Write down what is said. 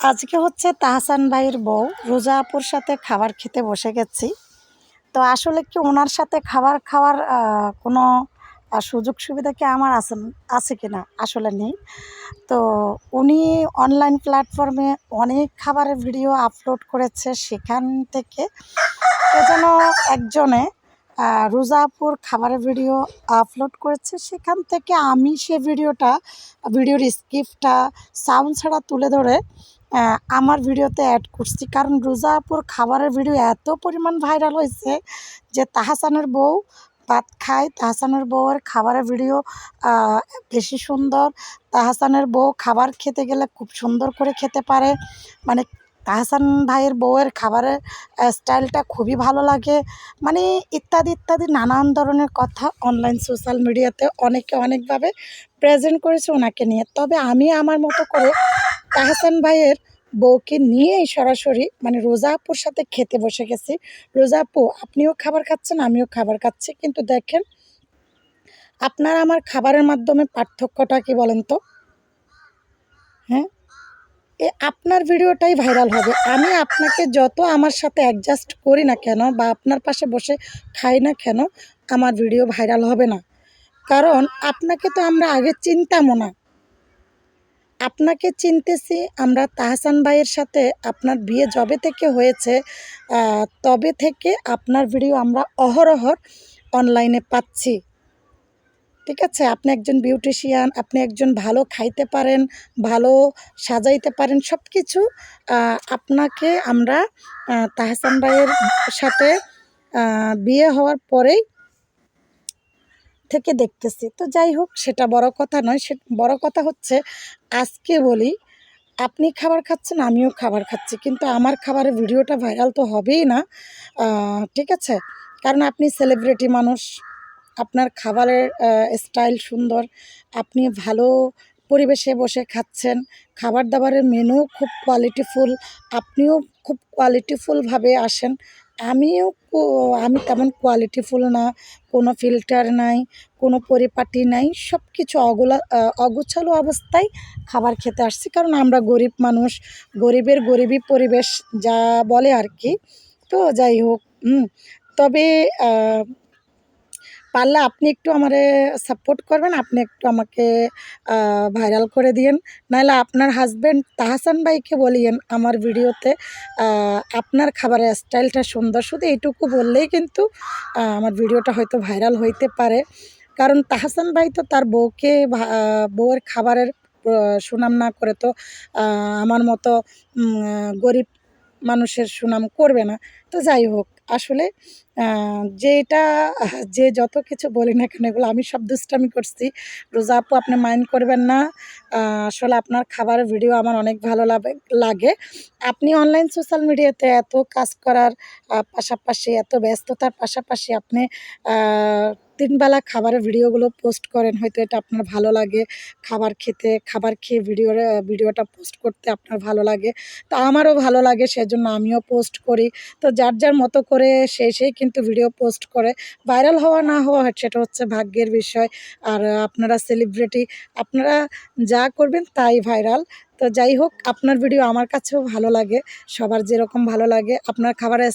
আজকে হচ্ছে তাহসান ভাইয়ের বউ রোজা আপুর সাথে খাবার খেতে বসে গেছি। তো আসলে কি ওনার সাথে খাবার খাওয়ার কোনো সুযোগ সুবিধা কি আমার আছে আছে কি না আসলে নেই। তো উনি অনলাইন প্ল্যাটফর্মে অনেক খাবারের ভিডিও আপলোড করেছে সেখান থেকে। যেন একজনে আহ, রোজা আপুর খাবারের ভিডিও আপলোড করেছে সেখান থেকে আমি সে ভিডিওটা ভিডিওর স্ক্রিপ্টটা সাউন্ড ছাড়া তুলে ধরে আমার ভিডিওতে অ্যাড করছি। কারণ রোজা আপুর খাবারের ভিডিও এত পরিমাণ ভাইরাল হয়েছে যে তাহাসানের বউ ভাত খায়, তাহসানের বউয়ের খাবারের ভিডিও বেশি সুন্দর। তাহসানের বউ খাবার খেতে গেলে খুব সুন্দর করে খেতে পারে। মানে তাহসান ভাইয়ের বউয়ের খাবারের স্টাইলটা খুবই ভালো লাগে। মানে ইত্যাদি ইত্যাদি নানান ধরনের কথা অনলাইন সোশ্যাল মিডিয়াতে অনেকে অনেকভাবে প্রেজেন্ট করেছে ওনাকে নিয়ে। তবে আমি আমার মতো করে তাহসান ভাইয়ের বউকে নিয়েই সরাসরি মানে রোজা আপুর সাথে খেতে বসে গেছি। রোজা আপু, আপনিও খাবার খাচ্ছেন, আমিও খাবার খাচ্ছি। কিন্তু দেখেন, আপনার আমার খাবারের মাধ্যমে পার্থক্যটা কি বলেন তো? হ্যাঁ? এ আপনার ভিডিওটাই ভাইরাল হবে। আমি আপনাকে যত আমার সাথে অ্যাডজাস্ট করি না কেন বা আপনার পাশে বসে খাই না কেন, আমার ভিডিও ভাইরাল হবে না। কারণ আপনাকে তো আমরা আগে চিনতামও না। আপনাকে চিনতেছি, আমরা তাহসান ভাইয়ের সাথে আপনার বিয়ে যবে থেকে হয়েছে তবে থেকে আপনার ভিডিও আমরা অহরহর অনলাইনে পাচ্ছি। ঠিক আছে? আপনি একজন বিউটিশিয়ান আপনি একজন ভালো খাইতে পারেন, ভালো সাজাইতে পারেন সব কিছু আপনাকে আমরা তাহসান ভাইয়ের সাথে বিয়ে হওয়ার পরেই থেকে দেখতেছি। তো যাই হোক, সেটা বড় কথা নয়। সে, বড় কথা হচ্ছে, আজকে বলি, আপনি খাবার খাচ্ছেন, আমিও খাবার খাচ্ছি। কিন্তু আমার খাবারের ভিডিওটা ভাইরাল তো হবেই না। ঠিক আছে? কারণ আপনি সেলিব্রিটি মানুষ, আপনার খাবারের স্টাইল সুন্দর, আপনি ভালো পরিবেশে বসে খাচ্ছেন। খাবার দাবারের মেনু খুব কোয়ালিটিফুল আপনিও খুব কোয়ালিটিফুলভাবে আসেন। আমিও আমি তেমন কোয়ালিটিফুল না, কোনো ফিল্টার নাই, কোনো পরিপাটি নাই সব কিছু অগোলা অগোছালো অবস্থায় খাবার খেতে আসছি। কারণ আমরা গরিব মানুষ, গরিবের গরিবই পরিবেশ যা বলে আর কি। তো যাই হোক তবে পারলে আপনি একটু আমারে সাপোর্ট করবেন, আপনি একটু আমাকে ভাইরাল করে দিয়েন। নাহলে আপনার হাজব্যান্ড তাহসান ভাইকে বলিয়েন আমার ভিডিওতে আপনার খাবারের স্টাইলটা সুন্দর। শুধু এইটুকু বললেই কিন্তু আমার ভিডিওটা হয়তো ভাইরাল হইতে পারে। কারণ তাহসান ভাই তো তার বউকে বউয়ের খাবারের সুনাম না করে তো আমার মতো গরিব মানুষের সুনাম করবে না। তো যাই হোক, আসলে যেটা আহ, যে যত কিছু বলি না কেন এগুলো আমি সব দুষ্টামি করছি। রোজা আপু আপনি মাইন্ড করবেন না। আসলে আপনার খাবারের ভিডিও আমার অনেক ভালো লাগে। আপনি অনলাইন সোশ্যাল মিডিয়াতে এত কাজ করার পাশাপাশি এত ব্যস্ততার পাশাপাশি আপনি তিনবেলা খাবারের ভিডিওগুলো পোস্ট করেন হয়তো এটা আপনার ভালো লাগে। খাবার খেতে খাবার খেয়ে ভিডিও ভিডিওটা পোস্ট করতে আপনার ভালো লাগে। তো আমারও ভালো লাগে সেজন্য আমিও পোস্ট করি। তো যার যার মতো করে সে সেই কিন্তু ভিডিও পোস্ট করে ভাইরাল হওয়া না হওয়া সেটা হচ্ছে ভাগ্যের বিষয়। আর আপনারা সেলিব্রিটি আপনারা যা করবেন তাই ভাইরাল তো যাই হোক, আপনার ভিডিও আমার কাছেও ভালো লাগে, সবার যেরকম ভালো লাগে, আপনার খাবারের